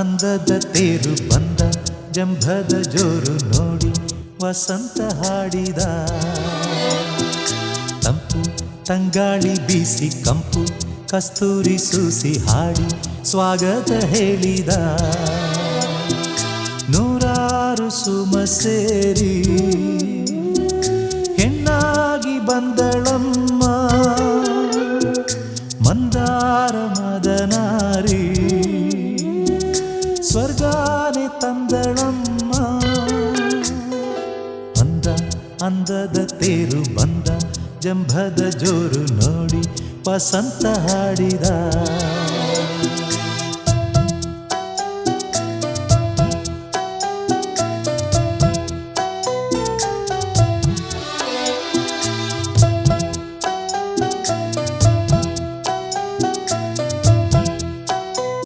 ಅಂದದ ತೇರು ಬಂದ, ಜಂಭದ ಜೋರು ನೋಡಿ ವಸಂತ ಹಾಡಿದ. ತಂಪು, ತಂಗಾಳಿ ಬೀಸಿ ಕಂಪು, ಕಸ್ತೂರಿ ಸೂಸಿ ಹಾಡಿ ಸ್ವಾಗತ ಹೇಳಿದ. ನೂರಾರು ಸುಮ ಸೇರಿ ಹೆಣ್ಣಾಗಿ ಬಂದಳಮ್ಮ ಮಂದಾರ ಸ್ವರ್ಗಾನೆ ತಂದಳಮ್ಮ. ಅಂದ ಅಂದದ ತೇರು ಬಂದ ಜಂಭದ ಜೋರು ನೋಡಿ ವಸಂತ ಹಾಡಿದ.